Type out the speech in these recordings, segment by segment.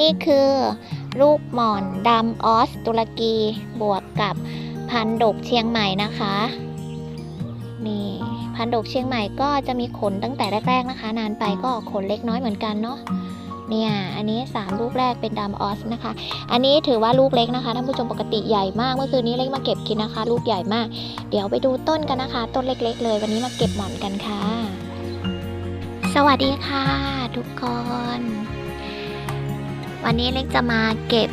นี่คือ ลูกหมอนดำออสตุรกีบวกกับพันดกเชียงใหม่นะคะนี่พันดกเชียงใหม่ก็จะมีขนตั้งแต่แรก ๆนะคะ นานไปก็ขนเล็กน้อยเหมือนกันเนาะเนี่ยอันนี้ 3 ลูกแรกเป็นดำออสนะคะ อันนี้ถือว่าลูกเล็กนะคะท่านผู้ชมปกติใหญ่มาก เมื่อคืนนี้เล็กมาเก็บกินนะคะ ลูกใหญ่มาก เดี๋ยวไปดูต้นกันนะคะ ต้นเล็ก ๆ เลย วันนี้มาเก็บหมอนกันค่ะ สวัสดีค่ะ ทุกคน วันนี้เล็กจะมาเก็บ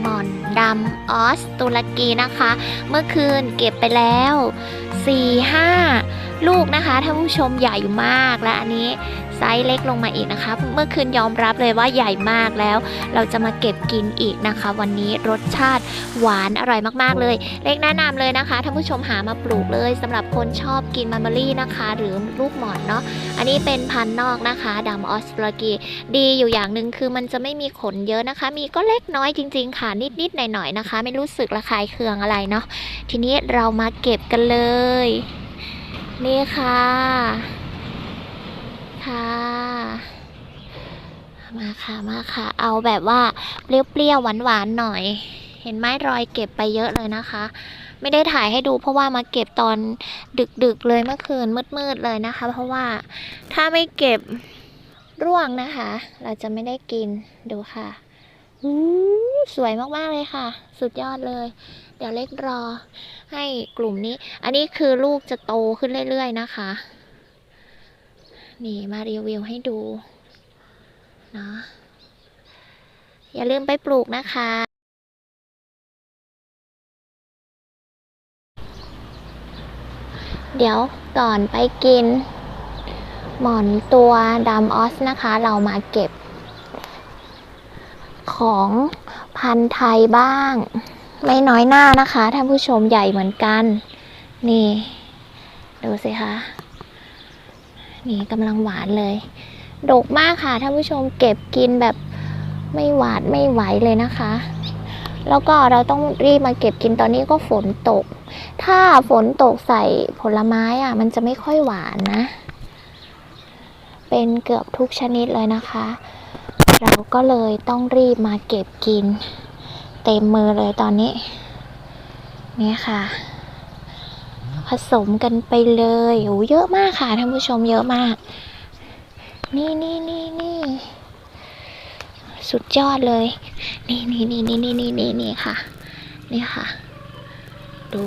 หมอนดำออสตุรกีนะคะ เมื่อคืนเก็บไปแล้ว 4-5 ลูกนะคะท่านผู้ชมใหญ่มากและอันนี้ไซส์เล็กลงมาอีกนะคะ เมื่อคืนยอมรับเลยว่าใหญ่มากแล้ว เราจะมาเก็บกินอีกนะคะ วันนี้รสชาติหวานอร่อยมากๆเลย เล็กแนะนำเลยนะคะท่านผู้ชมหามาปลูกเลยสำหรับคนชอบกินมันเบอรี่นะคะ หรือลูกหมอนเนาะอันนี้เป็นพันธุ์นอกนะคะดำออสตุรกีดีอยู่อย่างหนึ่งคือมันจะไม่มีขนเยอะนะคะ มีก็เล็กน้อยจริง ๆ ค่ะนิดๆหน่อยๆนะคะ ไม่รู้สึกระคายเคืองอะไรเนาะทีนี้เรามาเก็บกันเลย นี่ค่ะ ค่ะ มาค่ะ มาค่ะ เอาแบบว่าเปรี้ยวๆหวานๆหน่อย เห็นไหมรอยเก็บไปเยอะเลยนะคะ ไม่ได้ถ่ายให้ดูเพราะว่ามาเก็บตอนดึกๆเลยเมื่อคืนมืดๆเลยนะคะ เพราะว่าถ้าไม่เก็บร่วงนะคะ เราจะไม่ได้กินดูค่ะ สวยมากๆเลยค่ะ สุดยอดเลย เดี๋ยวเล็กรอให้กลุ่มนี้ อันนี้คือลูกจะโตขึ้นเรื่อยๆนะคะ นี่มารีวิวให้ดูเนาะอย่าลืมไปปลูกนะคะ เดี๋ยวก่อนไปกิน หมอนตัวดำออสนะคะ เรามาเก็บ ของพันธุ์ไทยบ้าง ไม่น้อยหน้านะคะท่านผู้ชมใหญ่เหมือนกัน นี่ ดูสิคะนี่กำลังหวานเลยดกมากค่ะท่านผู้ชมเก็บกินแบบไม่หวาดไม่ไหวเลยนะคะ แล้วก็เราต้องรีบมาเก็บกินตอนนี้ก็ฝนตก ถ้าฝนตกใส่ผลไม้อะ มันจะไม่ค่อยหวานนะ เป็นเกือบทุกชนิดเลยนะคะ เราก็เลยต้องรีบมาเก็บกิน เต็มมือเลยตอนนี้ นี่ค่ะ ผสมกันไปเลยโอ้เยอะมากค่ะท่านผู้ชมเยอะมาก นี่นี่นี่นี่สุดยอดเลย นี่นี่นี่นี่นี่นี่นี่ค่ะ นี่ค่ะ ดู